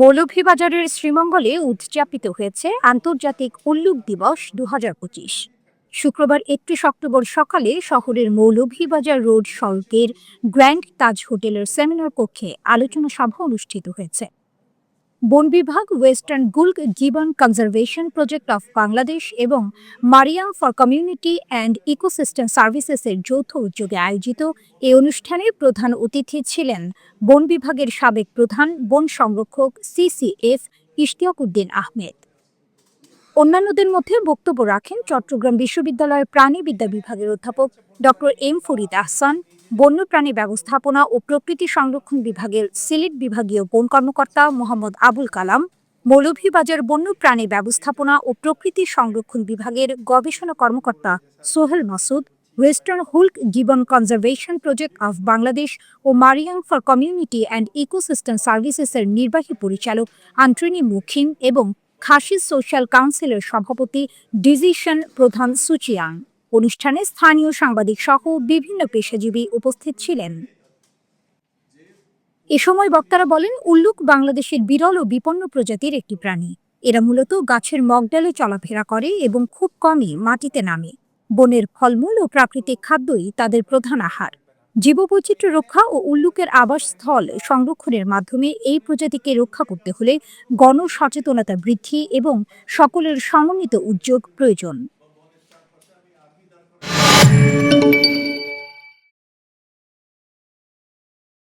মৌলভীবাজারের শ্রীমঙ্গলে উদযাপিত হয়েছে আন্তর্জাতিক উল্লুক দিবস দু হাজার পঁচিশ। শুক্রবার একত্রিশ অক্টোবর সকালে শহরের মৌলভীবাজার রোড সড়কের গ্র্যান্ড তাজ হোটেলের সেমিনার কক্ষে আলোচনা সভা অনুষ্ঠিত হয়েছে। বন বিভাগ, western hoolock gibbon conservation project of Bangladesh এবং Mariam for community and ecosystem সার্ভিসেসের যৌথ উদ্যোগে আয়োজিত এই অনুষ্ঠানে প্রধান অতিথি ছিলেন বন বিভাগের সাবেক প্রধান বন সংরক্ষক সিসিএফ ইশতিয়াক উদ্দিন আহমেদ। অন্যান্যদের মধ্যে বক্তব্য রাখেন চট্টগ্রাম বিশ্ববিদ্যালয়ের প্রাণীবিদ্যা বিভাগের অধ্যাপক ডক্টর এম ফরিদ আহসান বন্যপ্রাণী ব্যবস্থাপনা ও প্রকৃতি সংরক্ষণ বিভাগের সিলেট বিভাগীয় বন কর্মকর্তা মোহাম্মদ আবুল কালাম, মৌলভীবাজার বন্যপ্রাণী ব্যবস্থাপনা ও প্রকৃতি সংরক্ষণ বিভাগের গবেষণা কর্মকর্তা Sohel Masud, western hoolock gibbon conservation project of Bangladesh O Mariam for community and ecosystem সার্ভিসেসের নির্বাহী পরিচালক আন্ট্রিনি মুখিম এবং খাসি সোশ্যাল কাউন্সিলের সভাপতি ডিজিশন প্রধান সুচিয়াং। অনুষ্ঠানে স্থানীয় সাংবাদিক সহ বিভিন্ন পেশাজীবী উপস্থিত ছিলেন। এ সময় বক্তারা বলেন, উল্লুক বাংলাদেশের বিরল ও বিপন্ন প্রজাতির একটি প্রাণী। এরা মূলত গাছের মগডালে চলাফেরা করে এবং খুব কমই মাটিতে নামে। বনের ফলমূল ও প্রাকৃতিক খাদ্যই তাদের প্রধান আহার। জীববৈচিত্র্য রক্ষা ও উল্লুকের আবাসস্থল সংরক্ষণের মাধ্যমে এই প্রজাতিকে রক্ষা করতে হলে গণসচেতনতা বৃদ্ধি এবং সকলের সমন্বিত উদ্যোগ প্রয়োজন। thank you